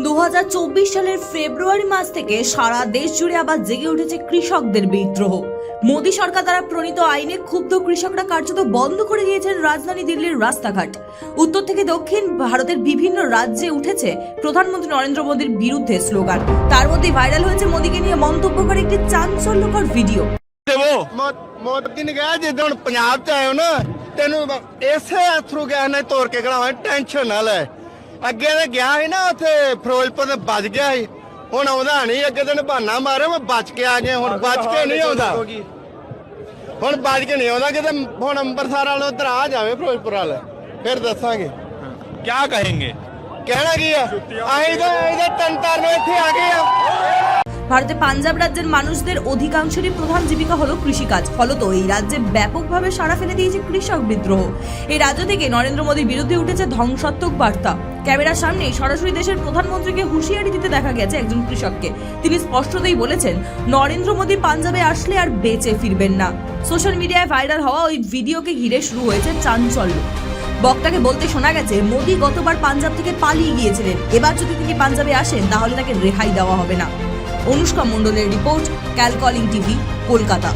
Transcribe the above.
দু সালের ফেব্রুয়ারি মাস থেকে সারা দেশ জুড়ে আবার জেগে উঠেছে কৃষকদের বিদ্রোহ মোদী সরকার দ্বারা প্রণীত আইনে ক্ষুব্ধ কৃষকরা কার্যত বন্ধ করে দিয়েছেন রাজধানী দিল্লির রাস্তাঘাট উত্তর থেকে দক্ষিণ ভারতের বিভিন্ন রাজ্যে উঠেছে প্রধানমন্ত্রী নরেন্দ্র মোদীর বিরুদ্ধে স্লোগান তার মধ্যে ভাইরাল হয়েছে মোদীকে নিয়ে মন্তব্য করে একটি চাঞ্চল্যকর ভিডিও ਦੇਵੋ ਮੋ- ਮੋਦੀ ਨੇ ਕਿਹਾ ਜਿੱਦਾਂ ਹੁਣ ਪੰਜਾਬ ਚ ਆਏ ਹੋ ਨਾ ਤੈਨੂੰ ਬ- ਇਸੇ ਅਥਰੂ ਗਿਆ ਨੇ ਤੋੜ ਕੇ ਖੜਾਵਾਂ ਟੈਨਸ਼ਨ ਨਾ ਲੈ ਅੱਗੇ ਤੇ ਗਿਆ ਸੀ ਨਾ ਉੱਥੇ ਫਿਰੋਜ਼ਪੁਰ ਤੇ ਬਚ ਗਿਆ ਸੀ ਹੁਣ ਆਉਂਦਾ ਨਹੀਂ ਅੱਗੇ ਤੇ ਬਹਾਨਾ ਮਾਰਿਆ ਮੈਂ ਬਚ ਕੇ ਆ ਗਿਆ ਹੁਣ ਬਚ ਕੇ ਨਹੀਂ ਆਉਂਦਾ ਹੁਣ ਬਚ ਕੇ ਨਹੀਂ ਆਉਂਦਾ ਕਿਤੇ ਹੁਣ ਅੰਮ੍ਰਿਤਸਰ ਵਾਲੋਂ ਉਧਰ ਆ ਜਾਵੇ ਫਿਰੋਜ਼ਪੁਰ ਵਾਲੇ ਫਿਰ ਦੱਸਾਂਗੇ ਕੀ कहेंगे ਕਹਿਣਾ ਕੀ ਆ ਅਸੀਂ ਤਾਂ ਇਹਦੇ ਤਨ ਤਰ ਨੂੰ ਇੱਥੇ ਆ ਗਏ ਆ ভারতে পাঞ্জাব রাজ্যের মানুষদের অধিকাংশেরই প্রধান জীবিকা হলো কৃষিকাজ ফলত এই রাজ্যে ব্যাপকভাবে সাড়া ফেলে দিয়েছে কৃষক বিদ্রোহ এই রাজ্য থেকে নরেন্দ্র মোদীর বিরুদ্ধে উঠেছে ধ্বংসাত্মক বার্তা ক্যামেরার সামনেই সরাসরি দেশের প্রধানমন্ত্রীকে হুঁশিয়ারি দিতে দেখা গেছে একজন কৃষককে। তিনি স্পষ্টতই বলেছেন, নরেন্দ্র মোদী পাঞ্জাবে আসলে আর বেঁচে ফিরবেন না। সোশ্যাল মিডিয়ায় ভাইরাল হওয়া ওই ভিডিওকে ঘিরে শুরু হয়েছে চাঞ্চল্য। বক্তাকে বলতে শোনা গেছে, মোদী গতবার পাঞ্জাব থেকে পালিয়ে গিয়েছিলেন। এবার যদি তিনি পাঞ্জাবে আসেন, তাহলে তাকে রেহাই দেওয়া হবে না। অনুষ্কা মণ্ডলের রিপোর্ট, ক্যালকলিং টিভি, কলকাতা।